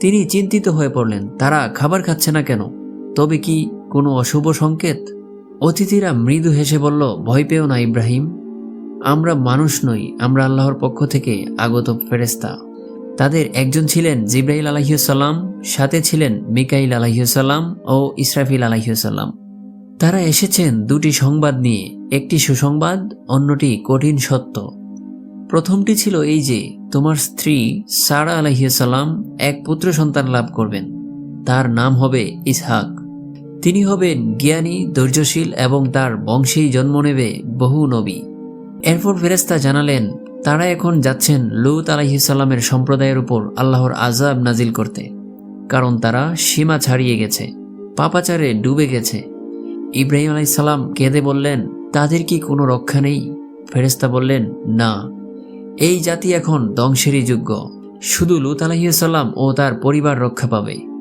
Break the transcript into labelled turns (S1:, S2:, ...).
S1: তিনি চিন্তিত হয়ে পড়লেন, তারা খাবার খাচ্ছে না কেন? তবে কি কোনো অশুভ সংকেত? অতিথিরা মৃদু হেসে বলল, ভয় পেও না, ইব্রাহিম। আমরা মানুষ নই, আমরা আল্লাহর পক্ষ থেকে আগত ফেরেস্তা তাদের একজন ছিলেন জিব্রাইল আলাহিসাল্লাম সাথে ছিলেন মিকাইল আলাহিসাল্লাম ও ইসরাফিল আলাহিসাল্লাম তারা এসেছেন দুটি সংবাদ নিয়ে, একটি সুসংবাদ, অন্যটি কঠিন সত্য। প্রথমটি ছিল এই যে, তোমার স্ত্রী সারা আলাহিসাল্লাম এক পুত্র সন্তান লাভ করবেন। তার নাম হবে ইসহাক। তিনি হবেন জ্ঞানী, ধৈর্যশীল এবং তার বংশেই জন্ম নেবে বহু নবী। এরপর ফেরেস্তা জানালেন, তারা এখন যাচ্ছেন লুত আলাহিসাল্লামের সম্প্রদায়ের উপর আল্লাহর আজাব নাজিল করতে। কারণ তারা সীমা ছাড়িয়ে গেছে, পাপাচারে ডুবে গেছে। ইব্রাহিম আলাইসাল্লাম কেঁদে বললেন, তাদের কি কোনো রক্ষা নেই? ফেরেস্তা বললেন, না। এই জাতি এখন ধ্বংসেরই যোগ্য। শুধু লুত সাল্লাম ও তার পরিবার রক্ষা পাবে।